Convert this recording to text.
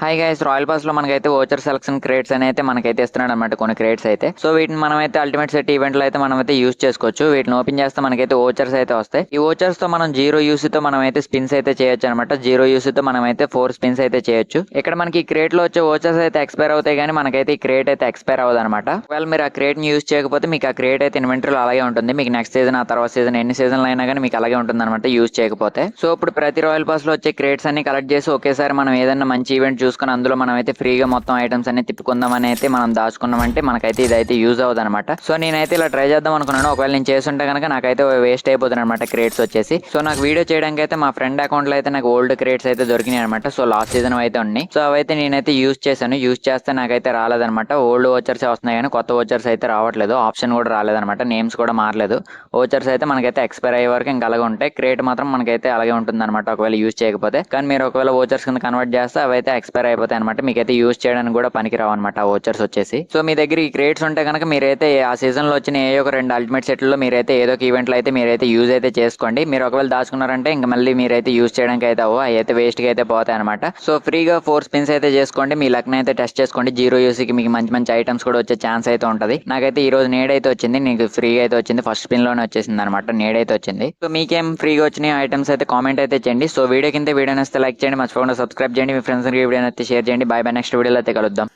Hi guys royal పాస్లో మనకైతే voucher selection crates అని అయితే మనకైతే ఇస్తున్నాడు అనమాట కొన్ని క్రేట్స్ అయితే. సో వీటిని మనం అయితే అల్టిమేట్ సెట్ ఈవెంట్లో అయితే మనం అయితే యూస్ చేసుకోవచ్చు. వీటిని ఓపెన్ చేస్తే మనకైతే ఓచర్స్ అయితే వస్తాయి. ఈ ఓచర్స్తో మనం జీరో యూస్తో మనం అయితే స్పిన్స్ అయితే చేయొచ్చు అనమాట జీరో యూస్తో మనం అయితే ఫోర్ స్పిన్స్ అయితే చేయొచ్చు. ఇక్కడ మనకి క్రేట్లో వచ్చే ఓచర్స్ అయితే ఎక్స్పైర్ అవుతాయి కానీ మనకైతే ఈ క్రేట్ అయితే ఎక్స్పైర్ అవ్వదు అనమాట ఒకవేళ మీరు ఆ క్రేట్ని యూస్ చేయకపోతే మీకు ఆ క్రేట్ అయితే ఇన్వెంటరీలో అలాగే ఉంటుంది. మీకు నెక్స్ట్ సీజన్ ఆ తర్వాత సీజన్ ఎన్ని సీజన్లు అయినా కానీ మీకు అలాగే ఉంటుంది అనమాట యూస్ చేయకపోతే. సో ఇప్పుడు ప్రతి రాయల్ పాస్లో వచ్చే క్రేట్స్ అన్ని కలెక్ట్ చేసి ఒకేసారి మనం ఏదైనా మంచి ఈవెంట్ చూసుకుని అందులో మనం అయితే ఫ్రీగా మొత్తం ఐటమ్స్ అన్ని తిప్పుకుందాం అని అయితే మనం దాచుకున్నామంటే మనకైతే ఇదైతే యూజ్ అవుతుంది అనమాట సో నేనైతే ఇలా ట్రై చేద్దాం అనుకున్నాను. ఒకవేళ నేను చేస్తుంటే కనుక నాకైతే వేస్ట్ అయిపోతుంది అనమాట క్రేట్స్ వచ్చేసి. సో నాకు వీడియో చేయడానికి అయితే మా ఫ్రెండ్ అకౌంట్లో అయితే నాకు ఓల్డ్ క్రేట్స్ అయితే దొరికినాయి అనమాట సో లాస్ట్ సీజన్ అయితే ఉన్నాయి. సో అవైతే నేనైతే యూజ్ చేశాను. యూజ్ చేస్తే నాకైతే రాలేదనమాట ఓల్డ్ ఓచర్స్ వస్తున్నాయి కానీ కొత్త ఓచర్స్ అయితే రావట్లేదు. ఆప్షన్ కూడా రాలేదనమాట నేమ్స్ కూడా మారలేదు. ఓచర్స్ అయితే మనకైతే ఎక్స్పైర్ అయ్యే వరకు ఇంకా అలాగే ఉంటాయి. క్రేట్ మాత్రం మనకైతే అలాగే ఉంటుంది అనమాట ఒకవేళ యూజ్ చేయకపోతే. కానీ మీరు ఒకవేళ ఓచర్స్ కింద కన్వర్ట్ చేస్తే అవైతే ఎక్స్పైర్ అయిపోతాయి అనమాట మీకైతే యూస్ చేయడానికి కూడా పనికిరావు అనమాట ఓచర్స్ వచ్చేసి. సో మీ దగ్గర ఈ క్రేట్స్ ఉంటే కనుక మీరైతే ఆ సీజన్లో వచ్చిన ఏ ఒక రెండు అల్టిమేట్ సెట్లలో మీరైతే ఏదో ఒక ఈవెంట్ అయితే మీరైతే యూజ్ అయితే చేసుకోండి. మీరు ఒకవేళ దాచుకున్నారంటే ఇంకా మళ్ళీ మీరైతే యూజ్ చేయడానికి అయితే అవ్వ అయితే వేస్ట్గా అయితే పోతాయి అనమాట సో ఫ్రీగా ఫోర్ స్పిన్స్ అయితే చేసుకోండి. మీ లక్న అయితే టెస్ట్ చేసుకోండి. జీరో యూసీకి మీకు మంచి మంచి ఐటమ్స్ కూడా వచ్చే ఛాన్స్ అయితే ఉంటుంది. నాకైతే ఈ రోజు నేడైతే వచ్చింది. నీకు ఫ్రీగా అయితే వచ్చింది. ఫస్ట్ స్పిన్లోనే వచ్చేసింది అనమాట నేడైతే వచ్చింది. సో మీకేం ఫ్రీగా వచ్చిన ఐటమ్స్ అయితే కామెంట్ అయితే చేయండి. సో వీడియో కింద వీడియో నస్తే లైక్ చేయండి. మర్చిపోకుండా సబ్స్క్రైబ్ చేయండి. మీ ఫ్రెండ్స్ వీడియో అయితే షేర్ చేయండి. బై బాయ్ నెక్స్ట్ వీడియోలో అయితే కలుద్దాం.